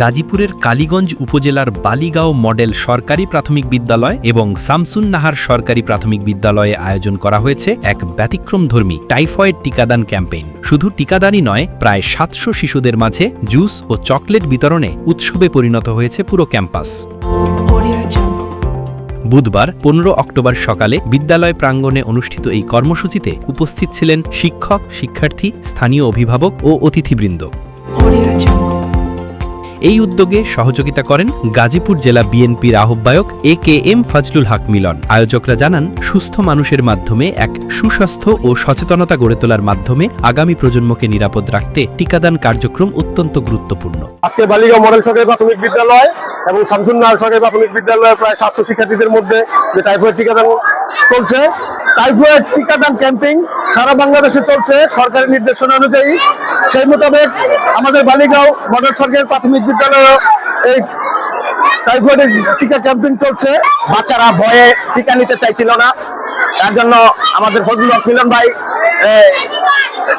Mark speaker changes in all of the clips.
Speaker 1: গাজীপুরের কালীগঞ্জ উপজেলার বালিগাঁও মডেল সরকারি প্রাথমিক বিদ্যালয় এবং সামসুন নাহার সরকারি প্রাথমিক বিদ্যালয়ে আয়োজন করা হয়েছে এক ব্যতিক্রমধর্মী টাইফয়েড টিকাদান ক্যাম্পেইন। শুধু টিকাদানই নয় প্রায় সাতশো শিশুদের মাঝে জুস ও চকলেট বিতরণে উৎসবে পরিণত হয়েছে পুরো ক্যাম্পাস। বুধবার পনেরো অক্টোবর সকালে বিদ্যালয় প্রাঙ্গণে অনুষ্ঠিত এই কর্মসূচিতে উপস্থিত ছিলেন শিক্ষক শিক্ষার্থী স্থানীয় অভিভাবক ও অতিথিবৃন্দ. এই উদ্যোগে সহযোগিতা করেন গাজীপুর জেলা বিএনপির আহ্বায়ক এ কে এম ফজলুল হক মিলন। আয়োজকরা জানান, সুস্থ মানুষের মাধ্যমে এক সুস্বাস্থ্য ও সচেতনতা গড়ে তোলার মাধ্যমে আগামী প্রজন্মকে নিরাপদ রাখতে টিকাদান কার্যক্রম অত্যন্ত গুরুত্বপূর্ণ।
Speaker 2: আজকে বালিগাঁও মডেল সরকারি প্রাথমিক বিদ্যালয় এবং শামসুন্নার সরকারি প্রাথমিক বিদ্যালয়ের প্রায় সাতশো শিক্ষার্থীদের মধ্যে যে টাইফয়েড টিকাদান চলছে, টাইফয়েড টিকাদান ক্যাম্পিং সারা বাংলাদেশে চলছে। সরকারি নির্দেশনা অনুযায়ী সেই মোতাবেক আমাদের বালিগাঁও মডেল সরকারি প্রাথমিক বিদ্যালয়ে এই টাইফয়েডের টিকা ক্যাম্পিং চলছে। বাচ্চারা ভয়ে টিকা নিতে চাইছিল না। তার জন্য আমাদের ফজলুল মিলন ভাই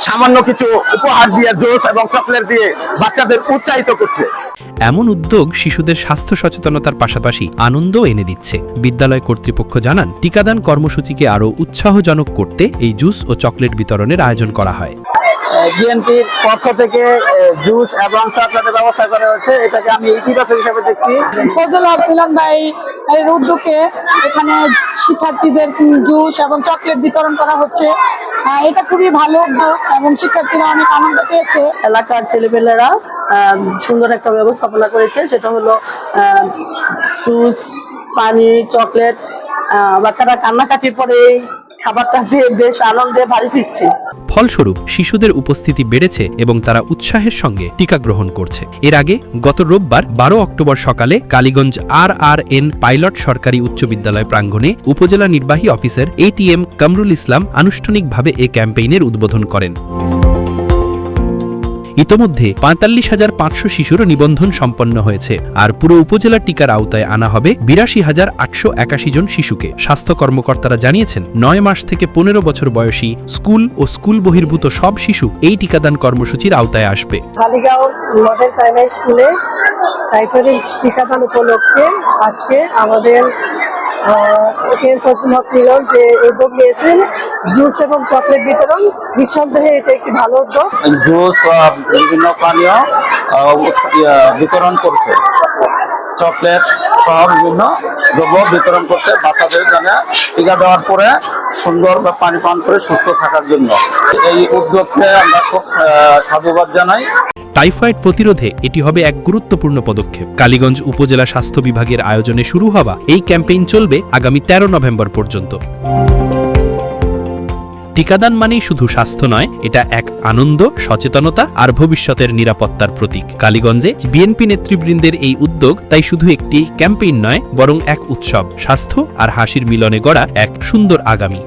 Speaker 2: সামান্য কিছু উপহার দিয়ে জোস এবং চকলেট দিয়ে বাচ্চাদের উৎসাহিত করছে।
Speaker 1: এমন উদ্যোগ শিশুদের স্বাস্থ্য সচেতনতার পাশাপাশি আনন্দ এনে দিচ্ছে। বিদ্যালয় কর্তৃপক্ষ জানান, টিকাদান কর্মসূচিকে আরও উৎসাহজনক করতে এই জুস ও চকলেট বিতরণের আয়োজন করা হয়।
Speaker 3: বিএনপির পক্ষ থেকে জুস এবং চকলেটের ব্যবস্থা করা হয়েছে। এটাকে আমি ইতিবাচক হিসাবে দেখছি।
Speaker 4: ফজল হক মিলন ভাই এর উদ্যোগে এখানে শিক্ষার্থীদের জুস এবং চকলেট বিতরণ করা হচ্ছে। এটা খুবই ভালো উদ্যোগ এবং শিক্ষার্থীরা অনেক আনন্দ পেয়েছে।
Speaker 3: এলাকার ছেলেপেলেরা আহ, সুন্দর একটা ব্যবস্থাপনা করেছে। সেটা হলো আহ, জুস পানি চকলেট আহ, বাচ্চারা কান্নাকাটির পরে এই খাবারটা দিয়ে বেশ আনন্দে বাড়ি ফিরছে।
Speaker 1: ফলস্বরূপ শিশুদের উপস্থিতি বেড়েছে এবং তারা উৎসাহের সঙ্গে টিকা গ্রহণ করছে। এর আগে গত রোববার বারো অক্টোবর সকালে Kaliganj R R N pilot সরকারি উচ্চ বিদ্যালয় প্রাঙ্গণে উপজেলা নির্বাহী অফিসার এটিএম কামরুল ইসলাম আনুষ্ঠানিকভাবে এ ক্যাম্পেইনের উদ্বোধন করেন। ইতোমধ্যে পঁয়তাল্লিশ হাজার পাঁচশো শিশুর নিবন্ধন সম্পন্ন হয়েছে। আর পুরো উপজেলা টিকার আওতায় আনা হবে বিরাশি হাজার আটশো একাশি জন শিশুকে। স্বাস্থ্য কর্মকর্তারা জানিয়েছেন, নয় মাস থেকে পনেরো বছর বয়সী স্কুল ও স্কুল বহির্ভূত সব শিশু এই টিকাদান কর্মসূচির আওতায় আসবে।
Speaker 5: মডেল প্রাইমারি স্কুলে টিকাদান উপলক্ষে আজকে আমাদের হক মিলন যে উদ্যোগ নিয়েছেন, জুস এবং চকলেট বিতরণ। নিঃসন্দেহে এটা একটি ভালো উদ্যোগ।
Speaker 3: জুস বিভিন্ন পানীয় বিতরণ করছে। চকলেট সহ বিভিন্ন দ্রব্য বিতরণ করছে বাচ্চাদের জন্য। টিকা দেওয়ার পরে সুন্দর বা পানি পান করে সুস্থ থাকার জন্য। এই উদ্যোগকে আমরা খুব সাধুবাদ জানাই।
Speaker 1: টাইফয়েড প্রতিরোধে এটি হবে এক গুরুত্বপূর্ণ পদক্ষেপ। কালীগঞ্জ উপজেলা স্বাস্থ্য বিভাগের আয়োজনে শুরু হওয়া এই ক্যাম্পেইন চলবে আগামী তেরো নভেম্বর পর্যন্ত। টিকাদান মানেই শুধু স্বাস্থ্য নয়, এটা এক আনন্দ, সচেতনতা আর ভবিষ্যতের নিরাপত্তার প্রতীক। কালীগঞ্জে বিএনপি নেতৃবৃন্দের এই উদ্যোগ তাই শুধু একটি ক্যাম্পেইন নয়, বরং এক উৎসব। স্বাস্থ্য আর হাসির মিলনে গড়া এক সুন্দর আগামী।